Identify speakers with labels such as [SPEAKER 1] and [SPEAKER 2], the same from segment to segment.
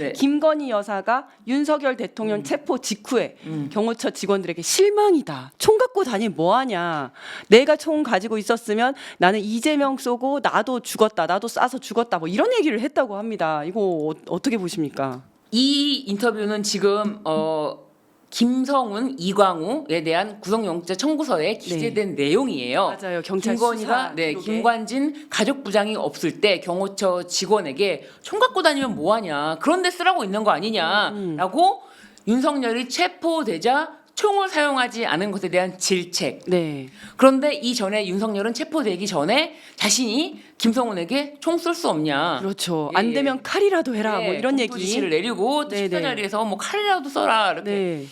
[SPEAKER 1] 네.
[SPEAKER 2] 김건희 여사가 윤석열 대통령 체포 직후에
[SPEAKER 1] 음.
[SPEAKER 2] 경호처 직원들에게 실망이다. 총 갖고 다니면 뭐하냐. 내가 총 가지고 있었으면 나는 이재명 쏘고 나도 죽었다. 나도 쏴서 죽었다. 뭐 이런 얘기를 했다고 합니다. 이거 어, 어떻게 보십니까?
[SPEAKER 1] 이 인터뷰는 지금 어 김성훈, 이광우에 대한 구속영장 청구서에 기재된 내용이에요.
[SPEAKER 2] 네. 맞아요. 경찰
[SPEAKER 1] 김건희가 네
[SPEAKER 2] 기록에.
[SPEAKER 1] 김관진 가족 부장이 없을 때 경호처 직원에게 총 갖고 다니면 뭐하냐 그런데 쓰라고 있는 거
[SPEAKER 2] 음.
[SPEAKER 1] 아니냐라고 윤석열이 체포되자 총을 사용하지 않은 것에 대한 질책.
[SPEAKER 2] 네.
[SPEAKER 1] 그런데 이전에 윤석열은 체포되기 전에 자신이 김성훈에게 총 쏠 수 없냐.
[SPEAKER 2] 그렇죠.
[SPEAKER 1] 예,
[SPEAKER 2] 안
[SPEAKER 1] 예.
[SPEAKER 2] 되면 칼이라도 해라. 뭐
[SPEAKER 1] 네,
[SPEAKER 2] 이런 얘기.
[SPEAKER 1] 지시를 내리고 또
[SPEAKER 2] 네,
[SPEAKER 1] 식사
[SPEAKER 2] 네.
[SPEAKER 1] 자리에서 뭐 칼이라도 써라 이렇게
[SPEAKER 2] 네.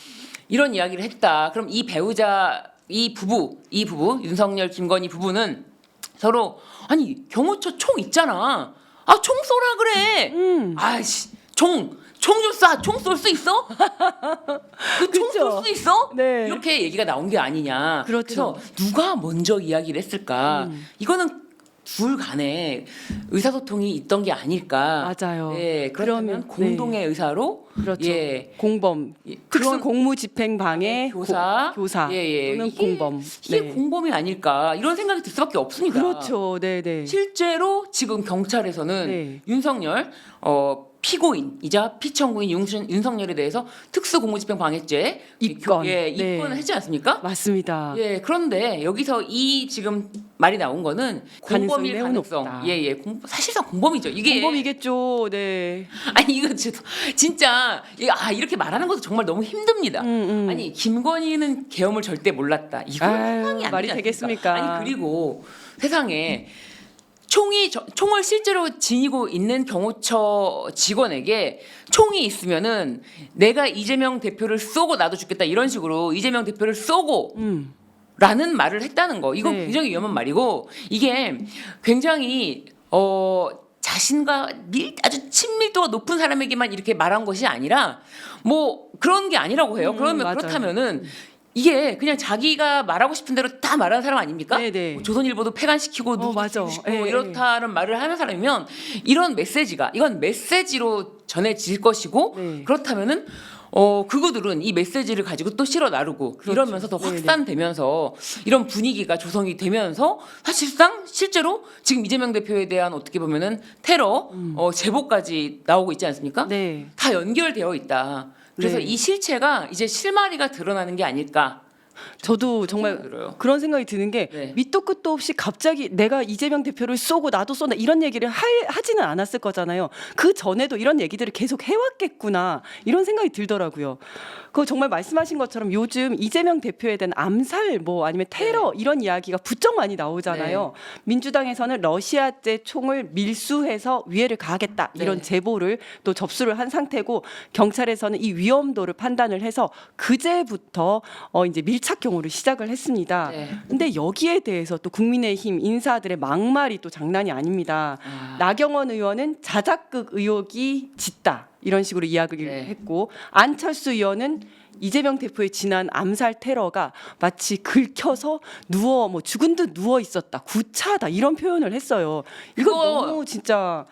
[SPEAKER 1] 이런 이야기를 했다. 그럼 이 배우자 이 부부 이 부부 윤석열 김건희 부부는 서로 아니 경호처 총 있잖아. 아 총 쏘라 그래.
[SPEAKER 2] 음.
[SPEAKER 1] 아씨 총. 총 좀 쏴. 총 쏠 수 있어? 그총
[SPEAKER 2] 그쵸.
[SPEAKER 1] 쏠수 있어?
[SPEAKER 2] 네.
[SPEAKER 1] 이렇게 얘기가 나온 게 아니냐.
[SPEAKER 2] 그렇죠.
[SPEAKER 1] 래서 누가 먼저 이야기를 했을까?
[SPEAKER 2] 음.
[SPEAKER 1] 이거는 둘 간에 의사소통이 있던 게 아닐까.
[SPEAKER 2] 맞아요.
[SPEAKER 1] 예, 그러면
[SPEAKER 2] 그러면,
[SPEAKER 1] 공동의 의사로
[SPEAKER 2] 그렇죠.
[SPEAKER 1] 예,
[SPEAKER 2] 공범
[SPEAKER 1] 예,
[SPEAKER 2] 특수
[SPEAKER 1] 그런
[SPEAKER 2] 공무 집행 방해
[SPEAKER 1] 교사,
[SPEAKER 2] 고- 교사
[SPEAKER 1] 예, 예.
[SPEAKER 2] 또는
[SPEAKER 1] 이게-
[SPEAKER 2] 공범.
[SPEAKER 1] 이게
[SPEAKER 2] 네.
[SPEAKER 1] 공범이 아닐까 이런 생각이 들 수밖에 없습니다.
[SPEAKER 2] 그렇죠. 네, 네.
[SPEAKER 1] 실제로 지금 경찰에서는
[SPEAKER 2] 네.
[SPEAKER 1] 윤석열 어, 피고인이자 피청구인 윤, 윤석열에 대해서 특수 공무집행 방해죄
[SPEAKER 2] 입건.
[SPEAKER 1] 예,
[SPEAKER 2] 네.
[SPEAKER 1] 입건을 했지 않습니까?
[SPEAKER 2] 맞습니다.
[SPEAKER 1] 예, 그런데 여기서 이 지금 말이 나온 거는 공범일 가능성.
[SPEAKER 2] 높다.
[SPEAKER 1] 예, 예. 공, 사실상 공범이죠. 이게
[SPEAKER 2] 공범이겠죠. 네.
[SPEAKER 1] 아니 이거 진짜, 아 이렇게 말하는 것도 정말 너무 힘듭니다.
[SPEAKER 2] 음, 음.
[SPEAKER 1] 아니 김건희는 계엄을 절대 몰랐다. 이거 상황이 안
[SPEAKER 2] 말이
[SPEAKER 1] 되겠습니까? 아니 그리고 세상에 총이 저- 총을 실제로 지니고 있는 경호처 직원에게 총이 있으면은 내가 이재명 대표를 쏘고 나도 죽겠다 이런 식으로 이재명 대표를 쏘고
[SPEAKER 2] 음.
[SPEAKER 1] 라는 말을 했다는 거. 이건
[SPEAKER 2] 네.
[SPEAKER 1] 굉장히 위험한 말이고 이게 굉장히 어 자신과 밀 아주 친밀도가 높은 사람에게만 이렇게 말한 것이 아니라 뭐 그런 게 아니라고 해요.
[SPEAKER 2] 음,
[SPEAKER 1] 그러면
[SPEAKER 2] 맞아요.
[SPEAKER 1] 그렇다면은 이게 그냥 자기가 말하고 싶은 대로 다 말하는 사람 아닙니까?
[SPEAKER 2] 네네.
[SPEAKER 1] 뭐 조선일보도 폐간시키고 누구
[SPEAKER 2] 맞아.
[SPEAKER 1] 시키고
[SPEAKER 2] 예, 예.
[SPEAKER 1] 이렇다는 말을 하는 사람이면 이런 메시지가 이건 메시지로 전해질 것이고
[SPEAKER 2] 네.
[SPEAKER 1] 그렇다면은 어 그거들은 이 메시지를 가지고 또 실어 나르고
[SPEAKER 2] 그렇죠.
[SPEAKER 1] 이러면서 더
[SPEAKER 2] 네네.
[SPEAKER 1] 확산되면서 이런 분위기가 조성이 되면서 사실상 실제로 지금 이재명 대표에 대한 어떻게 보면은 테러 어 제보까지 나오고 있지 않습니까?
[SPEAKER 2] 음. 네.
[SPEAKER 1] 다 연결되어 있다. 그래서
[SPEAKER 2] 네.
[SPEAKER 1] 이 실체가 이제 실마리가 드러나는 게 아닐까.
[SPEAKER 2] 저도 정말
[SPEAKER 1] 생각이 들어요.
[SPEAKER 2] 그런 생각이 드는 게
[SPEAKER 1] 네.
[SPEAKER 2] 밑도 끝도 없이 갑자기 내가 이재명 대표를 쏘고 나도 쏜다 이런 얘기를 할, 하지는 않았을 거잖아요. 그 전에도 이런 얘기들을 계속 해왔겠구나 이런 생각이 들더라고요. 그 정말 말씀하신 것처럼 요즘 이재명 대표에 대한 암살 뭐 아니면 테러 이런 이야기가 부쩍 많이 나오잖아요. 민주당에서는 러시아제 총을 밀수해서 위해를 가하겠다 이런
[SPEAKER 1] 네.
[SPEAKER 2] 제보를 또 접수를 한 상태고 경찰에서는 이 위험도를 판단을 해서 그제부터 어 이제 밀착 경호를 시작을 했습니다.
[SPEAKER 1] 네.
[SPEAKER 2] 근데 여기에 대해서 또 국민의힘 인사들의 막말이 또 장난이 아닙니다.
[SPEAKER 1] 아.
[SPEAKER 2] 나경원 의원은 자작극 의혹이 짙다 이런 식으로 이야기를
[SPEAKER 1] 네.
[SPEAKER 2] 했고 안철수 의원은 이재명 대표의 지난 암살 테러가 마치 긁혀서 누워 뭐 죽은 듯 누워 있었다 구차하다 이런 표현을 했어요. 이거
[SPEAKER 1] 그거-
[SPEAKER 2] 너무 진짜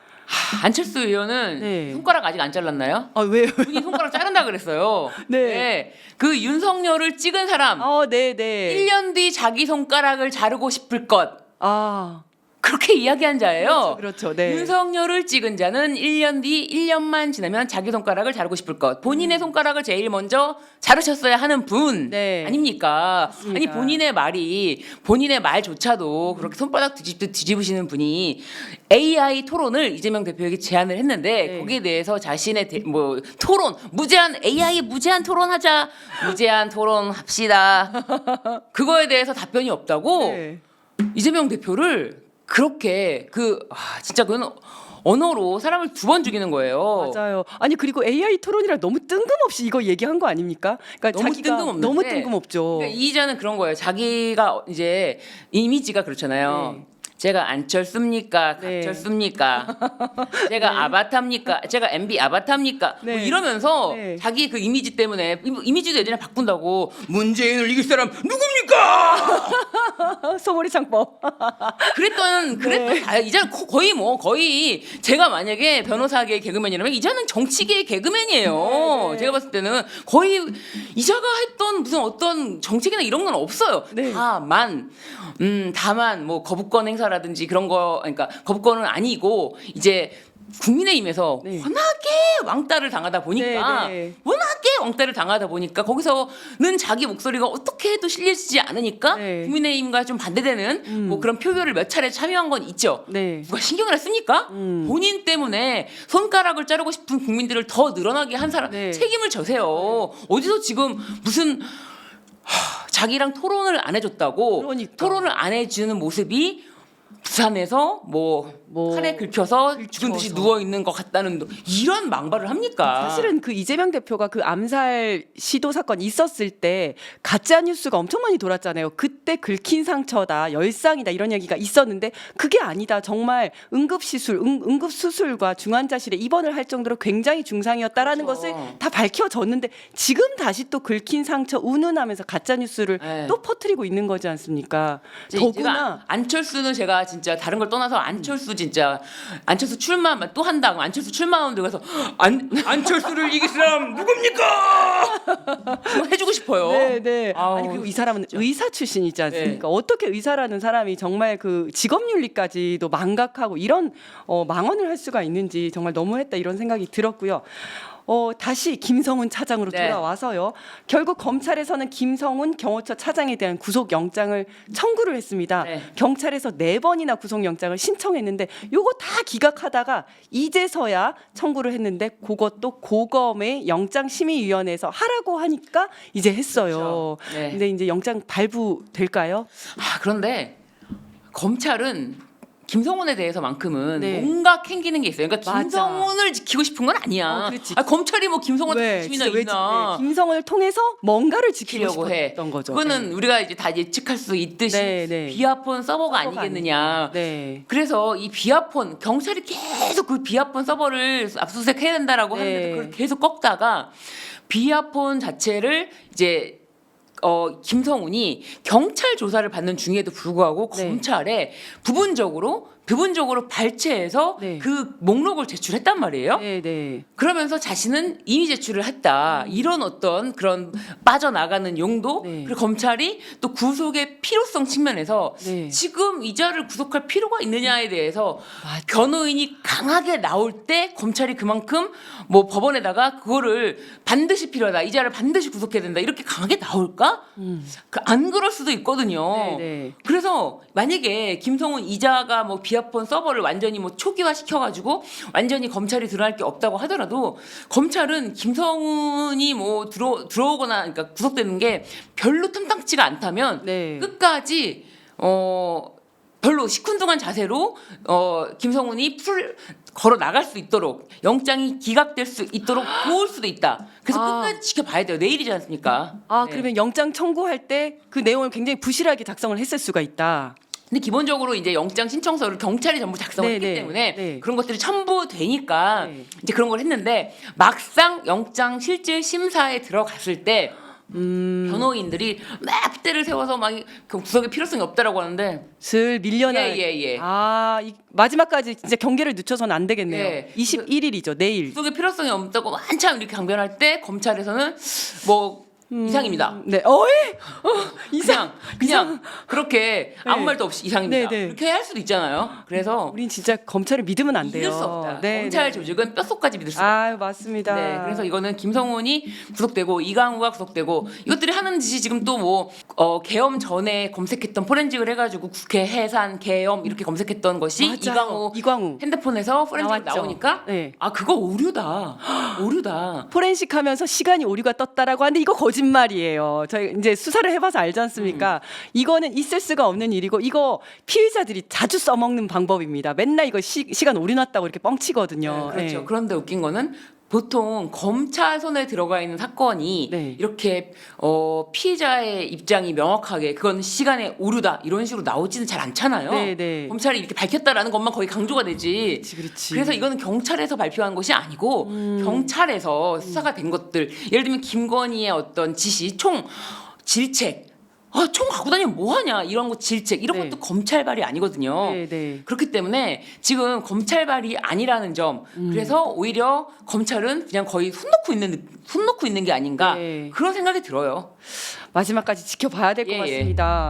[SPEAKER 1] 안철수 의원은
[SPEAKER 2] 네.
[SPEAKER 1] 손가락 아직 안 잘랐나요?
[SPEAKER 2] 아 왜요?
[SPEAKER 1] 본인 손가락 자른다 그랬어요.
[SPEAKER 2] 네.
[SPEAKER 1] 그 윤석열을 찍은 사람
[SPEAKER 2] 어, 네, 네.
[SPEAKER 1] 1년 뒤 자기 손가락을 자르고 싶을 것.
[SPEAKER 2] 아,
[SPEAKER 1] 그렇게 이야기한 자예요.
[SPEAKER 2] 그렇죠. 네.
[SPEAKER 1] 윤석열을 찍은 자는 1년 뒤 1년만 지나면 자기 손가락을 자르고 싶을 것. 본인의 손가락을 제일 먼저 자르셨어야 하는 분
[SPEAKER 2] 음. 네.
[SPEAKER 1] 아닙니까?
[SPEAKER 2] 맞습니다.
[SPEAKER 1] 아니 본인의 말이 본인의 말조차도 그렇게 손바닥 뒤집듯 뒤집으시는 분이 AI 토론을 이재명 대표에게 제안을 했는데
[SPEAKER 2] 네.
[SPEAKER 1] 거기에 대해서 자신의 대- 뭐 토론 무제한 AI 무제한 토론하자 무제한 토론합시다. 그거에 대해서 답변이 없다고
[SPEAKER 2] 네.
[SPEAKER 1] 이재명 대표를 그렇게 그 아, 진짜 그건 언어로 사람을 두 번 죽이는 거예요.
[SPEAKER 2] 맞아요. 아니 그리고 AI 토론이라 너무 뜬금없이 이거 얘기한 거 아닙니까? 그러니까
[SPEAKER 1] 너무
[SPEAKER 2] 자기가
[SPEAKER 1] 뜬금없는데.
[SPEAKER 2] 너무 뜬금없죠.
[SPEAKER 1] 그러니까 이 기자는 그런 거예요. 자기가 이제 이미지가 그렇잖아요.
[SPEAKER 2] 네.
[SPEAKER 1] 제가 안철수입니까?
[SPEAKER 2] 네.
[SPEAKER 1] 각철수입니까? 제가 아바타입니까? 제가 MB 아바타입니까? 뭐
[SPEAKER 2] 네.
[SPEAKER 1] 이러면서
[SPEAKER 2] 네.
[SPEAKER 1] 자기 그 이미지 때문에 이- 이미지도 애들이랑 바꾼다고 문재인을 이길 사람 누굽니까?
[SPEAKER 2] 소머리 창법.
[SPEAKER 1] 그랬던 그랬던
[SPEAKER 2] 네.
[SPEAKER 1] 아, 이제는 거- 거의 뭐 거의 제가 만약에 변호사계 개그맨이라면 이자는 정치계 개그맨이에요.
[SPEAKER 2] 네, 네.
[SPEAKER 1] 제가 봤을 때는 거의 이자가 했던 무슨 어떤 정책이나 이런 건 없어요.
[SPEAKER 2] 네.
[SPEAKER 1] 다만 음 다만 뭐 거부권 행사 라든지 그런 거 그러니까 거부권은 아니고 이제 국민의힘에서
[SPEAKER 2] 네.
[SPEAKER 1] 워낙에 왕따를 당하다 보니까
[SPEAKER 2] 네, 네.
[SPEAKER 1] 워낙에 왕따를 당하다 보니까 거기서는 자기 목소리가 어떻게 해도 실리지 않으니까
[SPEAKER 2] 네.
[SPEAKER 1] 국민의힘과 좀 반대되는
[SPEAKER 2] 음.
[SPEAKER 1] 뭐 그런 표결을 몇 차례 참여한 건 있죠.
[SPEAKER 2] 네.
[SPEAKER 1] 누가 신경을 씁니까?
[SPEAKER 2] 음.
[SPEAKER 1] 본인 때문에 손가락을 자르고 싶은 국민들을 더 늘어나게 한 사람
[SPEAKER 2] 네.
[SPEAKER 1] 책임을 져세요. 어디서 지금 무슨 하, 자기랑 토론을 안 해줬다고
[SPEAKER 2] 그러니까.
[SPEAKER 1] 토론을 안 해주는 모습이 부산에서 뭐,
[SPEAKER 2] 뭐
[SPEAKER 1] 칼에 긁혀서 죽은 듯이. 누워 있는 것 같다는 이런 망발을 합니까?
[SPEAKER 2] 사실은 그 이재명 대표가 그 암살 시도 사건 있었을 때 가짜 뉴스가 엄청 많이 돌았잖아요. 그때 긁힌 상처다, 열상이다 이런 얘기가 있었는데 그게 아니다. 정말 응급 시술, 응, 응급 수술과 중환자실에 입원을 할 정도로 굉장히 중상이었다라는
[SPEAKER 1] 그렇죠.
[SPEAKER 2] 것을 다 밝혀졌는데 지금 다시 또 긁힌 상처 운운하면서 가짜 뉴스를
[SPEAKER 1] 네.
[SPEAKER 2] 또 퍼뜨리고 있는 거지 않습니까? 더구나
[SPEAKER 1] 안철수는 제가 진짜 다른 걸 떠나서 안철수 진짜 안철수 출마만 또 한다 그럼 안철수 출마하는데 가서 안 안철수를 이길 사람 누굽니까? 그거 해주고 싶어요.
[SPEAKER 2] 네, 네.
[SPEAKER 1] 아우,
[SPEAKER 2] 아니 그리고 이 사람은 의사 출신이지 않습니까?
[SPEAKER 1] 네.
[SPEAKER 2] 어떻게 의사라는 사람이 정말 그 직업윤리까지도 망각하고 이런 어, 망언을 할 수가 있는지 정말 너무했다 이런 생각이 들었고요. 어, 다시 김성훈 차장으로
[SPEAKER 1] 네.
[SPEAKER 2] 돌아와서요. 결국 검찰에서는 김성훈 경호처 차장에 대한 구속영장을 청구를 했습니다.
[SPEAKER 1] 네.
[SPEAKER 2] 경찰에서 네 번이나 구속영장을 신청했는데 요거 다 기각하다가 이제서야 청구를 했는데 그것도 고검의 영장심의위원회에서 하라고 하니까 이제 했어요.
[SPEAKER 1] 그렇죠. 네.
[SPEAKER 2] 근데 이제 영장 발부될까요?
[SPEAKER 1] 아 그런데 검찰은 김성훈에 대해서만큼은
[SPEAKER 2] 네.
[SPEAKER 1] 뭔가 캥기는 게 있어요. 그러니까
[SPEAKER 2] 맞아.
[SPEAKER 1] 김성훈을 지키고 싶은 건 아니야.
[SPEAKER 2] 어, 그렇지.
[SPEAKER 1] 아, 검찰이 뭐 김성훈
[SPEAKER 2] 왜,
[SPEAKER 1] 관심이나
[SPEAKER 2] 진짜 왜
[SPEAKER 1] 있나?
[SPEAKER 2] 지- 네, 김성훈을 통해서 뭔가를 지키고
[SPEAKER 1] 지키려고 해.
[SPEAKER 2] 싶었던 거죠.
[SPEAKER 1] 그거는 우리가 이제 다 예측할 수 있듯이
[SPEAKER 2] 네, 네.
[SPEAKER 1] 비아폰 서버가
[SPEAKER 2] 서버가
[SPEAKER 1] 아니겠느냐.
[SPEAKER 2] 네.
[SPEAKER 1] 그래서 이 비아폰 경찰이 계속 그 비아폰 서버를 압수수색해야 된다라고
[SPEAKER 2] 네.
[SPEAKER 1] 하는데 그걸 계속 꺾다가 비아폰 자체를 이제 어 김성훈이 경찰 조사를 받는 중에도 불구하고
[SPEAKER 2] 네.
[SPEAKER 1] 검찰에 부분적으로 부분적으로 발췌해서
[SPEAKER 2] 네.
[SPEAKER 1] 그 목록을 제출했단 말이에요.
[SPEAKER 2] 네, 네.
[SPEAKER 1] 그러면서 자신은 이미 제출을 했다 이런 어떤 그런 빠져나가는 용도
[SPEAKER 2] 네.
[SPEAKER 1] 그리고 검찰이 또 구속의 필요성 측면에서
[SPEAKER 2] 네.
[SPEAKER 1] 지금 이자를 구속할 필요가 있느냐에 대해서
[SPEAKER 2] 맞아.
[SPEAKER 1] 변호인이 강하게 나올 때 검찰이 그만큼 뭐 법원에다가 그거를 반드시 필요하다 이자를 반드시 구속해야 된다 이렇게 강하게 나올까 그안 그럴 수도 있거든요.
[SPEAKER 2] 음. 네, 네.
[SPEAKER 1] 그래서 만약에 김성훈 이자가 뭐 비 아폰 서버를 완전히 뭐 초기화 시켜가지고 완전히 검찰이 드러날 게 없다고 하더라도 검찰은 김성훈이 뭐 들어 들어오거나 그러니까 구속되는 게 별로 탐탁지가 않다면
[SPEAKER 2] 네.
[SPEAKER 1] 끝까지 어 별로 시큰둥한 자세로 어 김성훈이 풀 걸어 나갈 수 있도록 영장이 기각될 수 있도록 도울 수도 있다. 그래서
[SPEAKER 2] 아.
[SPEAKER 1] 끝까지 지켜봐야 돼요. 내일이지 않습니까?
[SPEAKER 2] 아,
[SPEAKER 1] 네.
[SPEAKER 2] 그러면 영장 청구할 때 그 내용을 굉장히 부실하게 작성을 했을 수가 있다.
[SPEAKER 1] 근데 기본적으로 이제 영장 신청서를 경찰이 전부 작성을
[SPEAKER 2] 네,
[SPEAKER 1] 했기
[SPEAKER 2] 네,
[SPEAKER 1] 때문에
[SPEAKER 2] 네.
[SPEAKER 1] 그런 것들이 첨부되니까
[SPEAKER 2] 네.
[SPEAKER 1] 이제 그런 걸 했는데 막상 영장 실질 심사에 들어갔을 때
[SPEAKER 2] 음,
[SPEAKER 1] 변호인들이 막 때를 세워서 막그 구속의 필요성이 없다라고 하는데
[SPEAKER 2] 슬 밀려날.
[SPEAKER 1] 예, 예, 예.
[SPEAKER 2] 아, 이, 마지막까지 진짜 경계를 늦춰서는 안 되겠네요.
[SPEAKER 1] 예.
[SPEAKER 2] 21일이죠, 내일.
[SPEAKER 1] 구속의 필요성이 없다고 한참 이렇게 강변할 때 검찰에서는 뭐 이상입니다.
[SPEAKER 2] 네, 어이, 어, 이상.
[SPEAKER 1] 그냥 그냥 그렇게 아무
[SPEAKER 2] 네.
[SPEAKER 1] 말도 없이 이상입니다.
[SPEAKER 2] 네, 네.
[SPEAKER 1] 그렇게 할 수도 있잖아요. 그래서
[SPEAKER 2] 우린 진짜 검찰을 믿으면 안 돼요.
[SPEAKER 1] 믿을 수 없다.
[SPEAKER 2] 네,
[SPEAKER 1] 검찰
[SPEAKER 2] 네.
[SPEAKER 1] 조직은 뼛속까지 믿을 수 없다.
[SPEAKER 2] 아, 맞습니다.
[SPEAKER 1] 네, 그래서 이거는 김성훈이 구속되고 이강우가 구속되고 이것들이 하는 짓이 지금 또 뭐 어, 계엄 전에 검색했던 포렌직을 해 가지고 국회 해산 계엄 이렇게 검색했던 것이
[SPEAKER 2] 맞아요.
[SPEAKER 1] 이강우
[SPEAKER 2] 이광우.
[SPEAKER 1] 핸드폰에서 포렌직. 나오니까
[SPEAKER 2] 네.
[SPEAKER 1] 아 그거 오류다 오류다
[SPEAKER 2] 포렌식 하면서 시간이 오류가 떴다라고 하는데 이거 거짓 말이에요. 저희 이제 수사를 해봐서 알지 않습니까?
[SPEAKER 1] 음.
[SPEAKER 2] 이거는 있을 수가 없는 일이고 이거 피의자들이 자주 써먹는 방법입니다. 맨날 이거 시, 시간 오류 났다고 이렇게 뻥치거든요.
[SPEAKER 1] 네, 그렇죠
[SPEAKER 2] 네.
[SPEAKER 1] 그런데 웃긴 거는 보통 검찰 손에 들어가 있는 사건이
[SPEAKER 2] 네.
[SPEAKER 1] 이렇게 어, 피해자의 입장이 명확하게 그건 시간에 오류다 이런 식으로 나오지는 잘 않잖아요.
[SPEAKER 2] 네, 네.
[SPEAKER 1] 검찰이 이렇게 밝혔다라는 것만 거의 강조가 되지.
[SPEAKER 2] 그렇지, 그렇지.
[SPEAKER 1] 그래서 이거는 경찰에서 발표한 것이 아니고
[SPEAKER 2] 음.
[SPEAKER 1] 경찰에서 수사가 된 것들 예를 들면 김건희의 어떤 지시 총 질책 아, 총 갖고 다니면 뭐 하냐 이런 거 질책 이런
[SPEAKER 2] 네.
[SPEAKER 1] 것도 검찰발이 아니거든요.
[SPEAKER 2] 네, 네.
[SPEAKER 1] 그렇기 때문에 지금 검찰발이 아니라는 점
[SPEAKER 2] 음.
[SPEAKER 1] 그래서 오히려 검찰은 그냥 거의 손 놓고 있는 손 놓고 있는 게 아닌가
[SPEAKER 2] 네.
[SPEAKER 1] 그런 생각이 들어요.
[SPEAKER 2] 마지막까지 지켜봐야 될 것
[SPEAKER 1] 예, 예.
[SPEAKER 2] 같습니다.